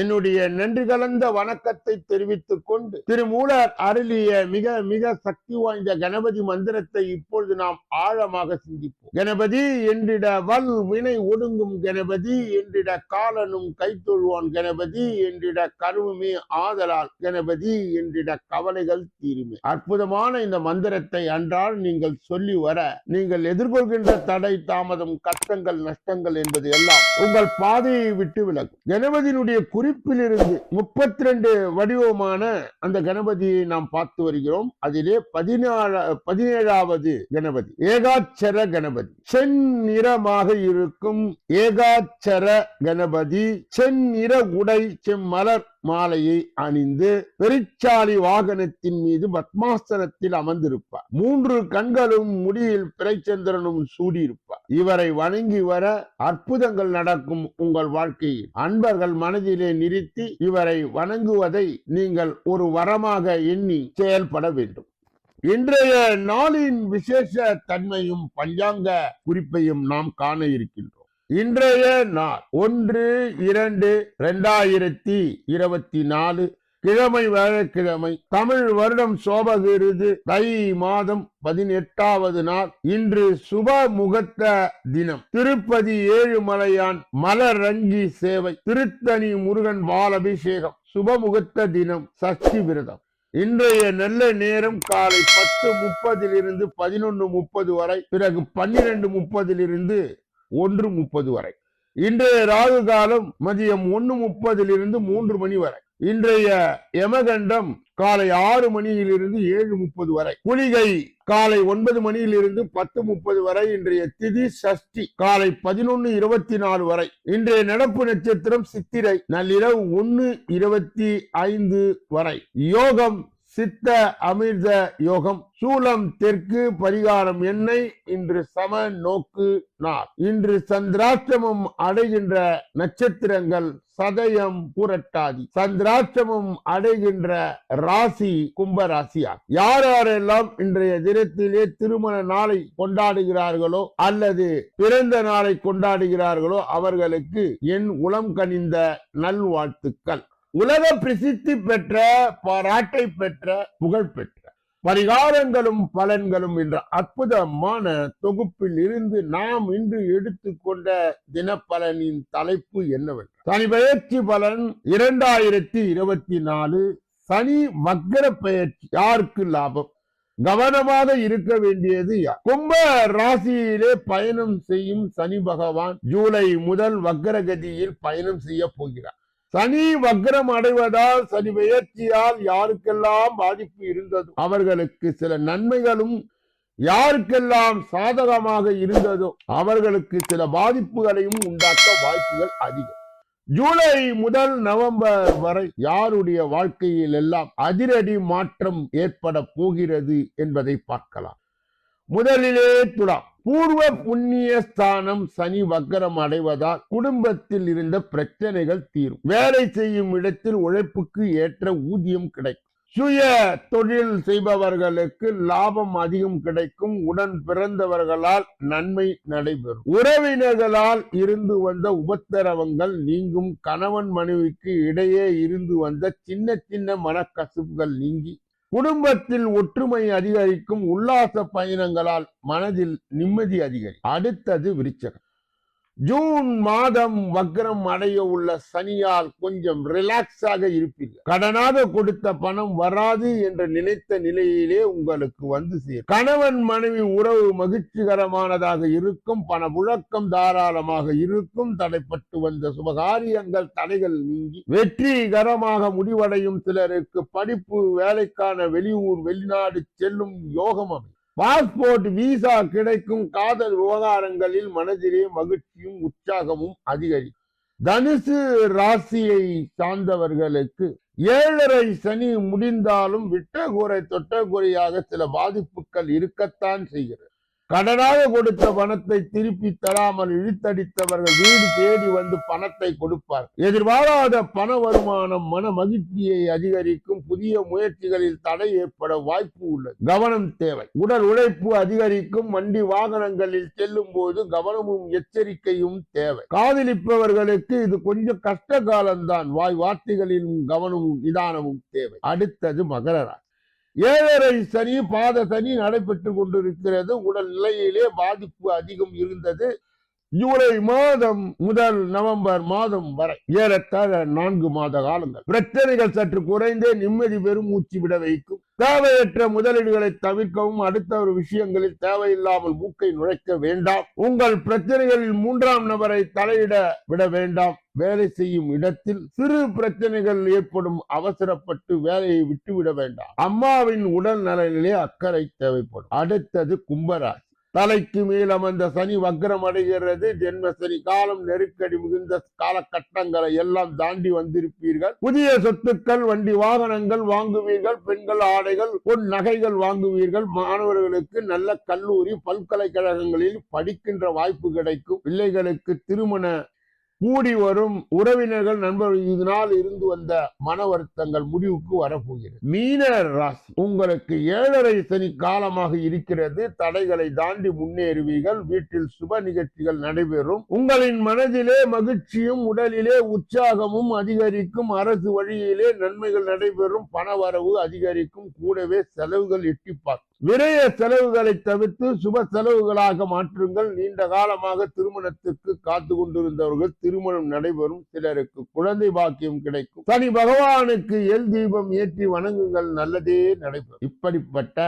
என்னுடைய நன்றி கலந்த வணக்கத்தை தெரிவித்துக் கொண்டு திருமூலர் அருளிய மிக மிக சக்தி வாய்ந்த கணபதி மந்திரத்தை இப்பொழுது நாம் ஆழமாக சிந்திப்போம். கணபதி என்றிட வல் வினை ஒடுங்கும் கணபதி என்றிட காலனும் கைத்தொழுவான் கணபதி என்றிட கருவுமே ஆதலால் கணபதி என்றிட கவலைகள் தீருமே. அற்புதமான இந்த மந்திரத்தை அன்றால் நீங்கள் சொல்லி வர நீங்கள் எதிர்கொள்கின்ற தடை தாமதம் கஷ்டங்கள் நஷ்டங்கள் என்பது எல்லாம் உங்கள் பாதையை விட்டு விலகும். கணபதியினுடைய குறி குறிப்பிலிருந்து முப்பத்தி ரெண்டு வடிவமான அந்த கணபதியை நாம் பார்த்து வருகிறோம். அதிலே பதினாறு பதினேழாவது கணபதி ஏகாட்சர கணபதி. செந்நிறமாக இருக்கும் ஏகாட்சர கணபதி செந்நிற உடை செம்மலர் மாலையை அணிந்து பெருச்சாலி வாகனத்தின் மீது பத்மாசனத்தில் அமர்ந்திருப்பார். மூன்று கண்களும் முடியில் பிறைச்சந்திரனும் சூடியிருப்பார். இவரை வணங்கி வர அற்புதங்கள் நடக்கும் உங்கள் வாழ்க்கையில். அன்பர்கள் மனதிலே நிறுத்தி இவரை வணங்குவதை நீங்கள் ஒரு வரமாக எண்ணி செயல்பட வேண்டும். இன்றைய நாளின் விசேஷ தன்மையும் பஞ்சாங்க குறிப்பையும் நாம் காண இருக்கின்றோம். இன்றைய நாள் ஒன்று இரண்டு இரண்டாயிரத்தி இருபத்தி நாலு கிழமை வேழக்கிழமை தமிழ் வருடம் சோபகிருது தை மாதம் பதினெட்டாவது நாள். இன்று சுப முகத்த தினம். திருப்பதி ஏழுமலையான் மலரங்கி சேவை. திருத்தணி முருகன் பாலபிஷேகம். சுபமுகத்த தினம். சஷ்டி விரதம். இன்றைய நல்ல நேரம் காலை பத்து முப்பதிலிருந்து பதினொன்று முப்பது வரை. பிறகு பன்னிரண்டு முப்பதிலிருந்து ஒன்று முப்பது வரை. இன்றைய ராகு காலம் மதியம் ஒன்று முப்பதிலிருந்து மூன்று மணி வரை. இன்றைய யமகண்டம் காலை ஆறு மணியிலிருந்து ஏழு முப்பது வரை. புலிகை காலை ஒன்பது மணியிலிருந்து பத்து முப்பது வரை. இன்றைய திதி சஷ்டி காலை பதினொன்னு இருபத்தி நாலு வரை. இன்றைய நடப்பு நட்சத்திரம் சித்திரை நள்ளிரவு ஒன்னு இருபத்தி ஐந்து வரை. யோகம் சித்த அமிர்த யோகம். சூலம் தெற்கு பரிகாரம் என்னை இன்று சம நோக்கு நாள். இன்று சந்திராஷ்டமம் அடைகின்ற நட்சத்திரங்கள் சதயம் புரட்டாதி. சந்திராஷ்டமம் அடைகின்ற ராசி கும்ப ராசியாகும் யார் யாரெல்லாம் இன்றைய தினத்திலே திருமண நாளை கொண்டாடுகிறார்களோ அல்லது பிறந்த நாளை கொண்டாடுகிறார்களோ அவர்களுக்கு என் உளம் கனிந்த நல்வாழ்த்துக்கள். உலக பிரசித்தி பெற்ற பாராட்டை பெற்ற புகழ் பெற்ற. பரிகாரங்களும் பலன்களும் என்ற அற்புதமான தொகுப்பில் இருந்து நாம் இன்று எடுத்துக்கொண்ட தினப்பலனின் தலைப்பு என்னவென்றால் சனி பயிற்சி பலன் இரண்டாயிரத்தி இருபத்தி நாலு சனி வக்கர பயிற்சி யாருக்கு லாபம்? கவனமாக இருக்க வேண்டியது யார்? கும்ப ராசியிலே பயணம் செய்யும் சனி பகவான் ஜூலை முதல் வக்கரகதியில் பயணம் செய்ய போகிறார். சனி வக்ரம் அடைவதால் சனி பெயர்ச்சியால் யாருக்கெல்லாம் பாதிப்பு இருந்ததோ அவர்களுக்கு சில நன்மைகளும் யாருக்கெல்லாம் சாதகமாக இருந்ததோ அவர்களுக்கு சில பாதிப்புகளையும் உண்டாக்க வாய்ப்புகள் அதிகம். ஜூலை முதல் நவம்பர் வரை யாருடைய வாழ்க்கையில் எல்லாம் அதிரடி மாற்றம் ஏற்பட போகிறது என்பதை பார்க்கலாம். முதலிலே துலாம் பூர்வ புண்ணிய ஸ்தானம் சனி வக்கரம் அடைவதால் குடும்பத்தில் இருந்த பிரச்சனைகள் தீரும். வேலை செய்யும் இடத்தில் உழைப்புக்கு ஏற்ற ஊதியம் கிடைக்கும். சுய தொழில் செய்பவர்களுக்கு லாபம் அதிகம் கிடைக்கும். உடன் பிறந்தவர்களால் நன்மை நடைபெறும். உறவினர்களால் இருந்து வந்த உபத்திரவங்கள் நீங்கும். கணவன் மனைவிக்கு இடையே இருந்து வந்த சின்ன சின்ன மனக்கசுப்புகள் நீங்கி குடும்பத்தில் ஒற்றுமை அதிகரிக்கும் உல்லாச பயணங்களால் மனதில் நிம்மதி அதிகரிக்கும் அடுத்தது விருச்சகம். ஜூன் மாதம் வக்ரம் அடைய உள்ள சனியால் கொஞ்சம் ரிலாக்ஸாக இருப்பீர்கள் கடனாக கொடுத்த பணம் வராது என்று நினைத்த நிலையிலே உங்களுக்கு வந்து சேரும். கணவன் மனைவி உறவு மகிழ்ச்சிகரமானதாக இருக்கும் பண புழக்கம் தாராளமாக இருக்கும் தடைப்பட்டு வந்த சுபகாரியங்கள் தடைகள் நீங்கி வெற்றிகரமாக முடிவடையும். சிலருக்கு படிப்பு வேலைக்கான வெளியூர் வெளிநாடு செல்லும் யோகம் அமையும். பாஸ்போர்ட் விசா கிடைக்கும் காதல் விவகாரங்களில் மனதிலே மகிழ்ச்சியும் உற்சாகமும் அதிகரிக்கும் தனுசு ராசியை சார்ந்தவர்களுக்கு ஏழரை சனி முடிந்தாலும் விட்டகுறை தொட்டகுறையாக சில பாதிப்புகள் இருக்கத்தான் செய்கிறது. கடனாக கொடுத்த பணத்தை திருப்பி தராமல் இழுத்தடித்தவர்கள் வீடு தேடி வந்து பணத்தை கொடுப்பார். எதிர்பாராத பண வருமானம் மன மகிழ்ச்சியை அதிகரிக்கும் புதிய முயற்சிகளில் தடை ஏற்பட வாய்ப்பு உள்ளது. கவனம் தேவை. உடல் உழைப்பு அதிகரிக்கும் வண்டி வாகனங்களில் செல்லும் போது கவனமும் எச்சரிக்கையும் தேவை. காதலிப்பவர்களுக்கு இது கொஞ்சம் கஷ்ட காலம்தான் வாய் வார்த்தைகளிலும் கவனமும் நிதானமும் தேவை. அடுத்தது மகர ராசி. ஏழரை சனி பாத சனி நடைபெற்று கொண்டிருக்கிறது. உடல் நிலையிலே பாதிப்பு அதிகம் இருந்தது. ஜூலை மாதம் முதல் நவம்பர் மாதம் வரை ஏறத்தாழ நான்கு மாத காலங்கள். பிரச்சனைகள் சற்று குறைந்தே நிம்மதி பெரும் மூச்சு விட வைக்கும். தேவையற்ற முதலீடுகளை தவிர்க்கவும் அடுத்த ஒரு விஷயங்களில் தேவையில்லாமல் மூக்கை நுழைக்க வேண்டாம். உங்கள் பிரச்சனைகளில் மூன்றாம் நபரை தலையிட விட வேண்டாம். வேலை செய்யும் இடத்தில் சிறு பிரச்சனைகள் ஏற்படும் அவசரப்பட்டு வேலையை விட்டுவிட வேண்டாம். அம்மாவின் உடல் நலனிலே அக்கறை தேவைப்படும். அடுத்தது கும்பராசி. தலைக்கு மேல் அமர்ந்த சனி வக்ரம் அடைகிறது. ஜென்ம சனி காலம் நெருக்கடி மிகுந்த காலகட்டங்களை எல்லாம் தாண்டி வந்திருப்பீர்கள். புதிய சொத்துக்கள் வண்டி வாகனங்கள் வாங்குவீர்கள். பெண்கள் ஆடைகள் பொன் நகைகள் வாங்குவீர்கள். மாணவர்களுக்கு நல்ல கல்லூரி பல்கலைக்கழகங்களில் படிக்கின்ற வாய்ப்பு கிடைக்கும். பிள்ளைகளுக்கு திருமண கூடி வரும் உறவினர்கள் நண்பர்கள் இதனால் இருந்து வந்த மன வருத்தங்கள் முடிவுக்கு வரப்போகிறது. மீன ராசி உங்களுக்கு ஏழரை சனி காலமாக இருக்கிறது. தடைகளை தாண்டி முன்னேறுவீர்கள். வீட்டில் சுப நிகழ்ச்சிகள் நடைபெறும். உங்களின் மனதிலே மகிழ்ச்சியும் உடலிலே உற்சாகமும் அதிகரிக்கும். அரசு வழியிலே நன்மைகள் நடைபெறும். பணவரவு அதிகரிக்கும். கூடவே செலவுகள் எட்டி பார்க்கும் விரய செலவுகளை தவிர்த்து சுப செலவுகளாக மாற்றுங்கள். நீண்ட காலமாக திருமணத்திற்கு காத்து கொண்டிருந்தவர்கள் திருமணம் நடைபெறும். சிலருக்கு குழந்தை பாக்கியம் கிடைக்கும். சனி பகவானுக்கு எல் தீபம் ஏற்றி வணங்குங்கள். நல்லதே நடைபெறும். இப்படிப்பட்ட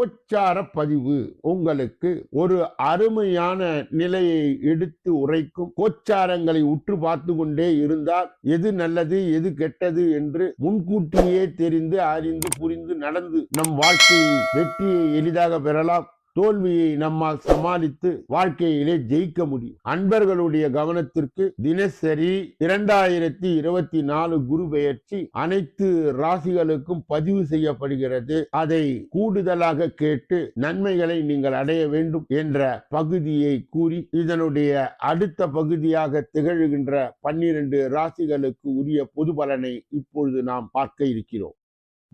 உச்சார பதிவு உங்களுக்கு ஒரு அருமையான நிலையை எடுத்து உரைக்கும் கோச்சாரங்களை உற்று பார்த்து கொண்டே இருந்தால் எது நல்லது எது கெட்டது என்று முன்கூட்டியே தெரிந்து அறிந்து புரிந்து நடந்து நம் வாழ்க்கையை வெற்றியை எளிதாக பெறலாம். தோல்வியை நம்மால் சமாளித்து வாழ்க்கையிலே ஜெயிக்க முடியும். அன்பர்களுடைய கவனத்திற்கு தினசரி இரண்டாயிரத்தி இருபத்தி நாலு குரு பெயர்ச்சி அனைத்து ராசிகளுக்கும் பதிவு செய்யப்படுகிறது. அதை கூடுதலாக கேட்டு நன்மைகளை நீங்கள் அடைய வேண்டும் என்ற பகுதியை கூறி இதனுடைய அடுத்த பகுதியாக திகழ்கின்ற பன்னிரண்டு ராசிகளுக்கு உரிய பொது பலனை இப்பொழுது நாம் பார்க்க இருக்கிறோம்.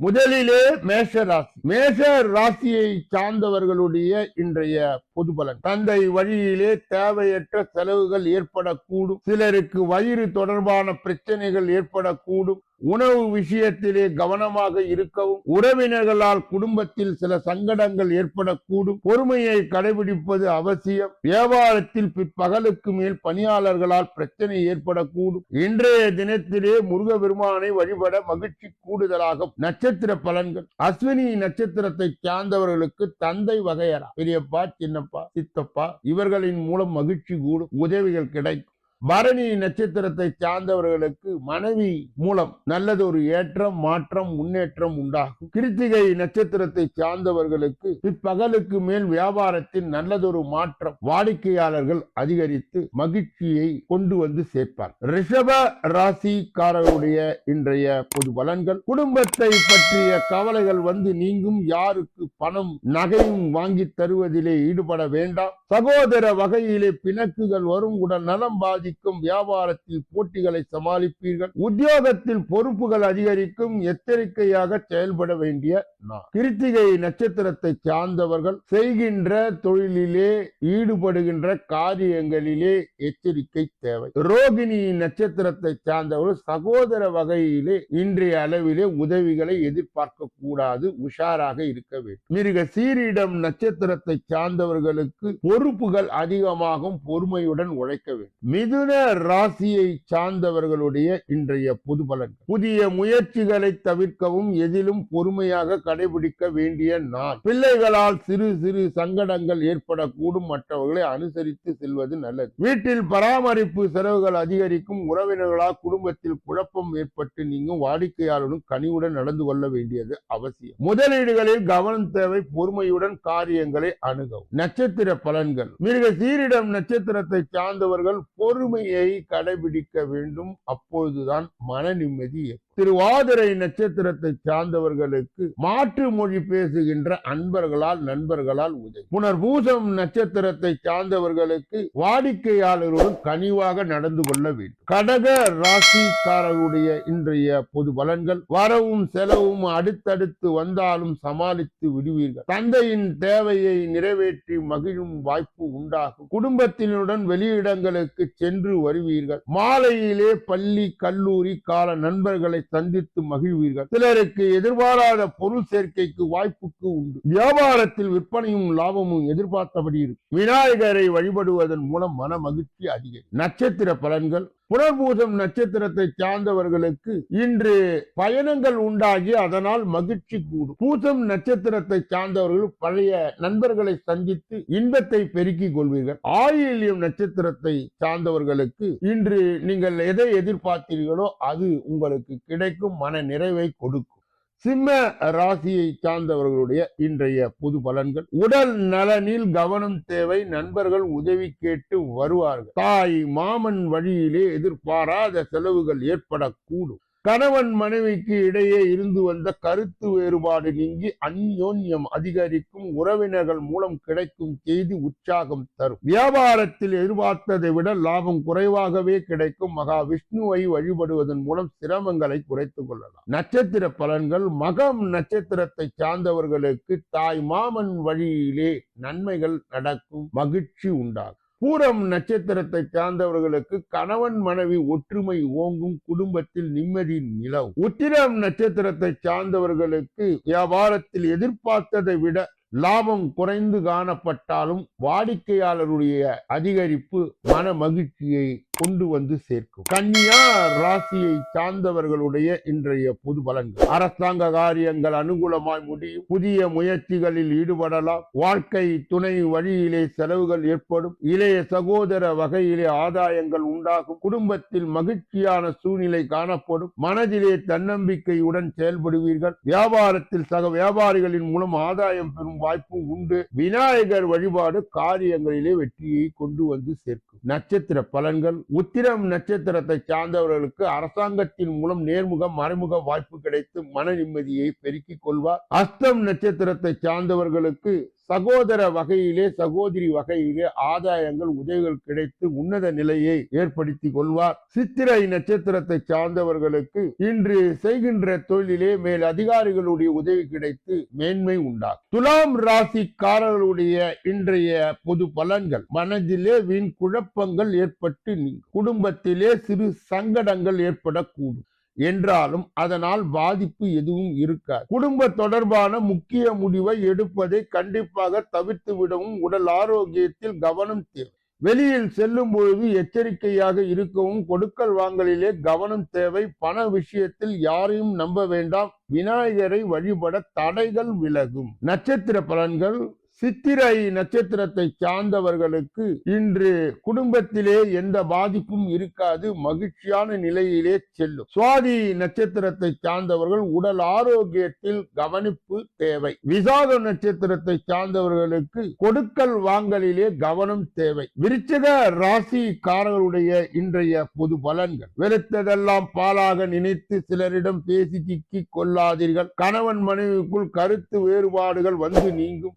முதலிலே மேஷ ராசி. மேஷ ராசியை சார்ந்தவர்களுடைய இன்றைய பொது பலன். தந்தை வழியிலே தேவையற்ற செலவுகள் ஏற்படக்கூடும். சிலருக்கு வயிறு தொடர்பான பிரச்சனைகள் ஏற்படக்கூடும். உணவு விஷயத்திலே கவனமாக இருக்கவும் உறவினர்களால் குடும்பத்தில் சில சங்கடங்கள் ஏற்படக்கூடும். பொறுமையை கடைபிடிப்பது அவசியம். வியாபாரத்தில் பிற்பகலுக்கு மேல் பணியாளர்களால் பிரச்சனை ஏற்படக்கூடும். இன்றைய தினத்திலே முருக பெருமானை வழிபட மகிழ்ச்சி கூடுதலாக நட்சத்திர பலன்கள். அஸ்வினி நட்சத்திரத்தை சார்ந்தவர்களுக்கு தந்தை வகையரா? பெரியப்பா சின்னப்பா சித்தப்பா இவர்களின் மூலம் மகிழ்ச்சி கூடும். உதவிகள் கிடைக்கும். பரணி நட்சத்திரத்தை சார்ந்தவர்களுக்கு மனைவி மூலம் நல்லது ஒரு ஏற்றம் மாற்றம் முன்னேற்றம் உண்டாகும். கிருத்திகை நட்சத்திரத்தை சார்ந்தவர்களுக்கு பிற்பகலுக்கு மேல் வியாபாரத்தில் நல்லதொரு மாற்றம் வாடிக்கையாளர்கள் அதிகரித்து மகிழ்ச்சியை கொண்டு வந்து சேர்ப்பார். ரிஷப ராசிக்காரருடைய இன்றைய பொது பலன்கள். குடும்பத்தை பற்றிய கவலைகள் வந்து நீங்கும். யாருக்கு பணம் நகையும் வாங்கி தருவதிலே ஈடுபட வேண்டாம். சகோதர வகையிலே பிணக்குகள் வரும். உடல் நலம் பாதிக்கும் வியாபாரத்தில் போட்டிகளை சமாளிப்பீர்கள். உத்தியோகத்தில் பொறுப்புகள் அதிகரிக்கும் எச்சரிக்கையாக செயல்பட வேண்டிய நாள். கிருத்திகை நட்சத்திரத்தை சார்ந்தவர்கள் செய்கின்ற தொழிலிலே ஈடுபடுகின்ற காரியங்களிலே எச்சரிக்கை தேவை. ரோகிணி நட்சத்திரத்தை சார்ந்தவர்கள் சகோதர வகையிலே இன்றைய அளவிலே உதவிகளை எதிர்பார்க்க கூடாது உஷாராக இருக்க வேண்டும். மிருக சீரிடம் நட்சத்திரத்தை சார்ந்தவர்களுக்கு பொறுப்புகள் அதிகமாகும் பொறுமையுடன் உழைக்க வேண்டும். மிது மிதுன ராசியை சார்ந்தவர்களுடைய இன்றைய பொது பலன்கள் புதிய முயற்சிகளை தவிர்க்கவும் எதிலும் பொறுமையாக கடைபிடிக்க வேண்டிய நாள். பிள்ளைகளால் சிறு சிறு சங்கடங்கள் ஏற்படக்கூடும். மற்றவர்களை அனுசரித்து செல்வது நல்லது. வீட்டில் பராமரிப்பு செலவுகள் அதிகரிக்கும். உறவினர்களால் குடும்பத்தில் குழப்பம் ஏற்பட்டு நீங்கும். வாடிக்கையாளரும் கனிவுடன் நடந்து கொள்ள வேண்டியது அவசியம். முதலீடுகளில் கவனம் தேவை. பொறுமையுடன் காரியங்களை அணுகவும். நட்சத்திர பலன்கள். மிருக சீரிடம் நட்சத்திரத்தை சார்ந்தவர்கள் பொறு பொறுமையை கடைபிடிக்க வேண்டும். அப்பொழுதுதான் மன நிம்மதி திருவாதிரை நட்சத்திரத்தை சார்ந்தவர்களுக்கு மாற்று மொழி பேசுகின்ற அன்பர்களால் நண்பர்களால் உதவி. புனர்பூசம் நட்சத்திரத்தை சார்ந்தவர்களுக்கு வாடிக்கையாளர்களுடன் கனிவாக நடந்து கொள்ள வேண்டும். கடக ராசிக்காரருடைய இன்றைய பொது பலன்கள் வரவும் செலவும் அடுத்தடுத்து வந்தாலும் சமாளித்து விடுவீர்கள். தந்தையின் தேவையை நிறைவேற்றி மகிழும் வாய்ப்பு உண்டாகும். குடும்பத்தினுடன் வெளியிடங்களுக்கு சென்று வருவீர்கள். மாலையிலே பள்ளி கல்லூரி கால நண்பர்களை சந்தித்து மகிழ்வீர்கள். சிலருக்கு எதிர்பாராத பொருள் சேர்க்கைக்கு வாய்ப்புக்கு உண்டு. வியாபாரத்தில் விற்பனையும் லாபமும் எதிர்பார்த்தபடி இருக்கும். விநாயகரை வழிபடுவதன் மூலம் மன மகிழ்ச்சி அதிகரிக்கும். நட்சத்திர பலன்கள் புனர்பூசம் நட்சத்திரத்தை சார்ந்தவர்களுக்கு இன்று பயணங்கள் உண்டாகி அதனால் மகிழ்ச்சி கூடும். பூசம் நட்சத்திரத்தை சார்ந்தவர்கள் பழைய நண்பர்களை சந்தித்து இன்பத்தை பெருக்கிக் கொள்வீர்கள். ஆயில்யம் நட்சத்திரத்தை சார்ந்தவர்களுக்கு இன்று நீங்கள் எதை எதிர்பார்த்தீர்களோ அது உங்களுக்கு கிடைக்கும் மன நிறைவை கொடுக்கும். சிம்ம ராசியை சார்ந்தவர்களுடைய இன்றைய புது பலன்கள். உடல் நலனில் கவனம் தேவை நண்பர்கள் உதவி கேட்டு வருவார்கள். தாய் மாமன் வழியிலே எதிர்பாராத செலவுகள் ஏற்படக்கூடும். கணவன் மனைவிக்கு இடையே இருந்து வந்த கருத்து வேறுபாடு நீங்கி அந்யோன்யம் அதிகரிக்கும் உறவினர்கள் மூலம் கிடைக்கும் செய்தி உற்சாகம் தரும். வியாபாரத்தில் எதிர்பார்த்ததை விட லாபம் குறைவாகவே கிடைக்கும். மகா விஷ்ணுவை வழிபடுவதன் மூலம் சிரமங்களை குறைத்துக் கொள்ளலாம். நட்சத்திர பலன்கள் மகம் நட்சத்திரத்தை சார்ந்தவர்களுக்கு தாய் மாமன் வழியிலே நன்மைகள் நடக்கும் மகிழ்ச்சி உண்டாகும். பூரம் நட்சத்திரத்தை சார்ந்தவர்களுக்கு கணவன் மனைவி ஒற்றுமை ஓங்கும் குடும்பத்தில் நிம்மதி நிலவும். உத்திரம் நட்சத்திரத்தை சார்ந்தவர்களுக்கு வியாபாரத்தில் எதிர்பார்த்ததை விட லாபம் குறைந்து காணப்பட்டாலும் வாடிக்கையாளருடைய அதிகரிப்பு மன மகிழ்ச்சியை கொண்டு வந்து சேர்க்கும். கன்னியா ராசியை சார்ந்தவர்களுடைய இன்றைய பொது பலன்கள். அரசாங்க காரியங்கள் அனுகூலமாய் முடியும். புதிய முயற்சிகளில் ஈடுபடலாம். வாழ்க்கை துணை வழியிலே செலவுகள் ஏற்படும். இளைய சகோதர வகையிலே ஆதாயங்கள் உண்டாகும். குடும்பத்தில் மகிழ்ச்சியான சூழ்நிலை காணப்படும். மனதிலே தன்னம்பிக்கையுடன் செயல்படுவீர்கள். வியாபாரத்தில் சக வியாபாரிகளின் மூலம் ஆதாயம் பெறும் வாய்ப்பு உண்டு. விநாயகர் வழிபாடு காரியங்களிலே வெற்றியை கொண்டு வந்து சேர்க்கும். நட்சத்திர பலன்கள். உத்திரம் நட்சத்திரத்தை சார்ந்தவர்களுக்கு அரசாங்கத்தின் மூலம் நேர்முக மறைமுக வாய்ப்பு கிடைத்து மன நிம்மதியை பெருக்கிக் கொள்வார். அஸ்தம் நட்சத்திரத்தை சார்ந்தவர்களுக்கு சகோதர வகையிலே சகோதரி வகையிலே ஆதாயங்கள் உதவிகள் கிடைத்து உன்னத நிலையை ஏற்படுத்தி கொள்வார். சித்திரை நட்சத்திரத்தை சார்ந்தவர்களுக்கு இன்று செய்கின்ற தொழிலே மேல் அதிகாரிகளுடைய உதவி கிடைத்து மேன்மை உண்டாகும். துலாம் ராசிக்காரர்களுடைய இன்றைய பொது பலன்கள் மனதிலே வீண் குழப்பங்கள் ஏற்பட்டு குடும்பத்திலே சிறு சங்கடங்கள் ஏற்படக்கூடும். என்றாலும் அதனால் பாதிப்பு எதுவும் இருக்காது. குடும்ப தொடர்பான முக்கிய முடிவை எடுப்பதை கண்டிப்பாக தவிர்த்து விடவும் உடல் ஆரோக்கியத்தில் கவனம் தேவை. வெளியில் செல்லும் பொழுது எச்சரிக்கையாக இருக்கவும் கொடுக்கல் வாங்கலிலே கவனம் தேவை. பண விஷயத்தில் யாரையும் நம்ப வேண்டாம். விநாயகரை வழிபட தடைகள் விலகும். நட்சத்திர பலன்கள் சித்திரை நட்சத்திரத்தை சார்ந்தவர்களுக்கு இன்று குடும்பத்திலே எந்த பாதிப்பும் இருக்காது மகிழ்ச்சியான நிலையிலே செல்லும். சுவாதி நட்சத்திரத்தை சார்ந்தவர்கள் உடல் ஆரோக்கியத்தில் கவனிப்பு தேவை. விசாக நட்சத்திரத்தை சார்ந்தவர்களுக்கு கொடுக்கல் வாங்கலிலே கவனம் தேவை. விருச்சிக ராசிக்காரர்களுடைய இன்றைய பொது பலன்கள். வெறுத்ததெல்லாம் பாலாக நினைத்து சிலரிடம் பேசி சிக்கி கொள்ளாதீர்கள். கணவன் மனைவிக்குள் கருத்து வேறுபாடுகள் வந்து நீங்கும்.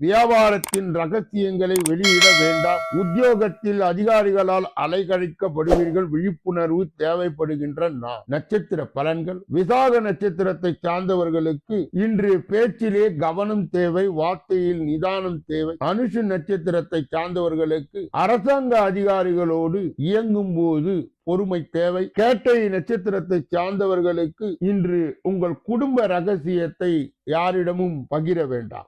அதிகாரத்தின் ரகசியங்களை வெளியிட வேண்டாம். உத்தியோகத்தில் அதிகாரிகளால் அலைகழிக்கப்படுவீர்கள் விழிப்புணர்வு தேவைப்படுகின்ற நான் நட்சத்திர பலன்கள். விசாக நட்சத்திரத்தை சார்ந்தவர்களுக்கு இன்று பேச்சிலே கவனம் தேவை வார்த்தையில் நிதானம் தேவை. அனுஷு நட்சத்திரத்தை சார்ந்தவர்களுக்கு அரசாங்க அதிகாரிகளோடு இயங்கும் போது பொறுமை தேவை. கேட்டை நட்சத்திரத்தை சார்ந்தவர்களுக்கு இன்று உங்கள் குடும்ப ரகசியத்தை யாரிடமும் பகிர வேண்டாம்.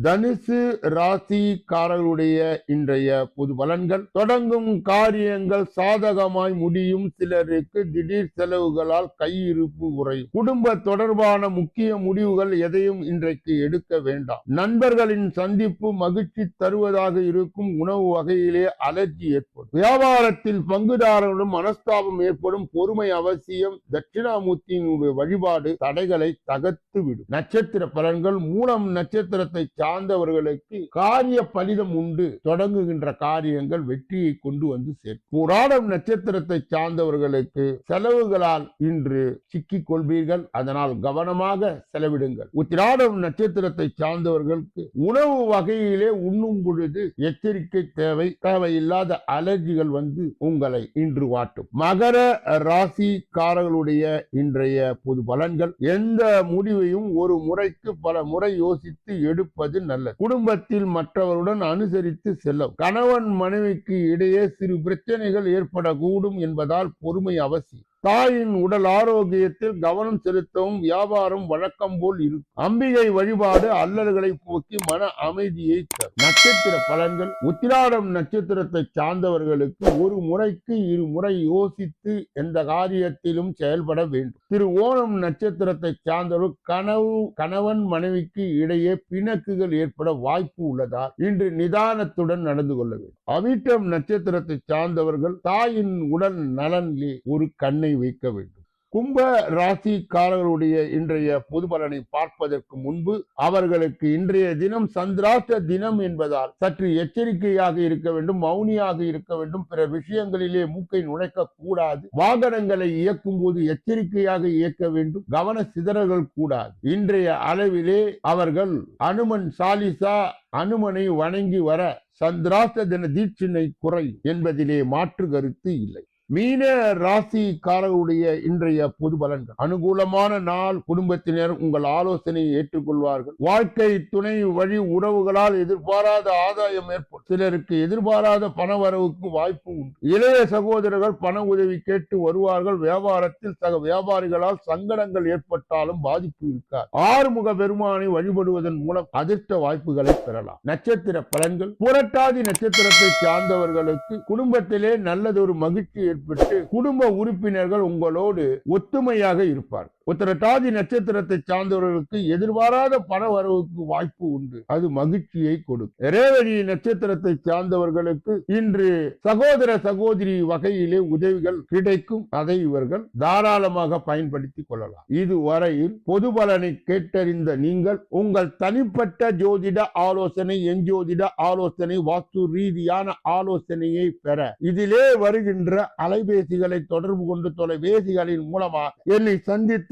தனுசு ராசிக்காரர்களுடைய இன்றைய பொது பலன்கள். தொடங்கும் காரியங்கள் சாதகமாய் முடியும். சிலருக்கு திடீர் செலவுகளால் கையிருப்பு குறையும். குடும்ப தொடர்பான முக்கிய முடிவுகள் எதையும் இன்றைக்கு எடுக்க வேண்டாம். நண்பர்களின் சந்திப்பு மகிழ்ச்சி தருவதாக இருக்கும். உணவு வகையிலே அலர்ஜி ஏற்படும். வியாபாரத்தில் பங்குதாரர்களுடன் மனஸ்தாபம் ஏற்படும். பொறுமை அவசியம். தட்சிணாமூர்த்தியினுடைய வழிபாடு தடைகளை தகர்த்து விடும் நட்சத்திர பலன்கள் மூலம் நட்சத்திரத்தை சார்ந்தவர்களுக்கு காரிய பலிதம் உண்டு. தொடங்குகின்ற காரியங்கள் வெற்றியை கொண்டு வந்து சேர்க்கும். புராணம் நட்சத்திரத்தை சார்ந்தவர்களுக்கு செலவுகளால் இன்று சிக்கிக் கொள்வீர்கள். அதனால் கவனமாக செலவிடுங்கள். உத்திராடம் நட்சத்திரத்தை சார்ந்தவர்களுக்கு உணவு வகையிலே உண்ணும் பொழுது எச்சரிக்கை தேவை. தேவையில்லாத அலர்ஜிகள் வந்து உங்களை இன்று வாட்டும். மகர ராசிக்காரர்களுடைய இன்றைய பொது பலன்கள். எந்த முடிவையும் ஒரு முறைக்கு பல முறை யோசித்து எடுப்பது நல்லது. குடும்பத்தில் மற்றவருடன் அனுசரித்து செல்லும் கணவன் மனைவிக்கு இடையே சிறு பிரச்சனைகள் ஏற்படக்கூடும் என்பதால் பொறுமை அவசியம். தாயின் உடல் ஆரோக்கியத்தில் கவனம் செலுத்தவும் வியாபாரம் வழக்கம் போல் இருக்கும். அம்பிகை வழிபாடு அல்லல்களை போக்கி மன அமைதியை தரும். நட்சத்திர பலன்கள். உத்திராடம் நட்சத்திரத்தை சார்ந்தவர்களுக்கு ஒரு முறைக்கு இரு முறை யோசித்து எந்த காரியத்திலும் செயல்பட வேண்டும். திரு ஓணம் நட்சத்திரத்தை சார்ந்தவர் கனவு கணவன் மனைவிக்கு இடையே பிணக்குகள் ஏற்பட வாய்ப்பு உள்ளதால் இன்று நிதானத்துடன் நடந்து கொள்ள வேண்டும். அவிட்டம் நட்சத்திரத்தை சார்ந்தவர்கள் தாயின் உடல் நலனிலே ஒரு கண்ணை வைக்க வேண்டும். கும்ப ராசிக்காரர்களுடைய இன்றைய பொது பலனை பார்ப்பதற்கு முன்பு அவர்களுக்கு இன்றைய தினம் சந்திராஷ்ட தினம் என்பதால் சற்று எச்சரிக்கையாக இருக்க வேண்டும் மௌனியாக இருக்க வேண்டும். பிற விஷயங்களிலே மூக்கை நுழைக்க கூடாது. வாகனங்களை இயக்கும் போது எச்சரிக்கையாக இயக்க வேண்டும். கவன சிதறல்கள் கூடாது. இன்றைய அளவிலே அவர்கள் அனுமன் சாலிசா அனுமனை வணங்கி வர சந்திராஷ்ட தின தீட்சினை குறை என்பதிலே மாற்று கருத்து இல்லை. மீன ராசிக்காரர்களுடைய இன்றைய பொது பலன்கள். அனுகூலமான நாள் குடும்பத்தினர் உங்கள் ஆலோசனையை ஏற்றுக்கொள்வார்கள். வாழ்க்கை துணை வழி உறவுகளால் எதிர்பாராத ஆதாயம் ஏற்படும். சிலருக்கு எதிர்பாராத பண வரவுக்கு வாய்ப்பு உண்டு. இளைய சகோதரர்கள் பண உதவி கேட்டு வருவார்கள். வியாபாரத்தில் சக வியாபாரிகளால் சங்கடங்கள் ஏற்பட்டாலும் பாதிப்பு இருக்காது. ஆறுமுக பெருமானை வழிபடுவதன் மூலம் அதிர்ஷ்ட வாய்ப்புகளை பெறலாம். நட்சத்திர பலன்கள். புரட்டாதி நட்சத்திரத்தை சார்ந்தவர்களுக்கு குடும்பத்திலே நல்லதொரு மகிழ்ச்சி குறிப்பிட்டு குடும்ப உறுப்பினர்கள் உங்களோடு ஒத்துமையாக இருப்பார் உத்தரட்டாதி நட்சத்திரத்தை சார்ந்தவர்களுக்கு எதிர்பாராத பண வரவுக்கு வாய்ப்பு உண்டு. அது மகிழ்ச்சியை கொடுக்கும். ரேவதி நட்சத்திரத்தை சார்ந்தவர்களுக்கு இன்று சகோதர சகோதரி வகையிலே உதவிகள் கிடைக்கும். அதை இவர்கள் தாராளமாக பயன்படுத்திக் கொள்ளலாம். இதுவரையில் பொது பலனை கேட்டறிந்த நீங்கள் உங்கள் தனிப்பட்ட ஜோதிட ஆலோசனை எஞ்சோதிட ஆலோசனை வாஸ்து ரீதியான ஆலோசனையை பெற இதிலே வருகின்ற அலைபேசிகளை தொடர்பு கொண்டு தொலைபேசிகளின் மூலமாக என்னை சந்தித்து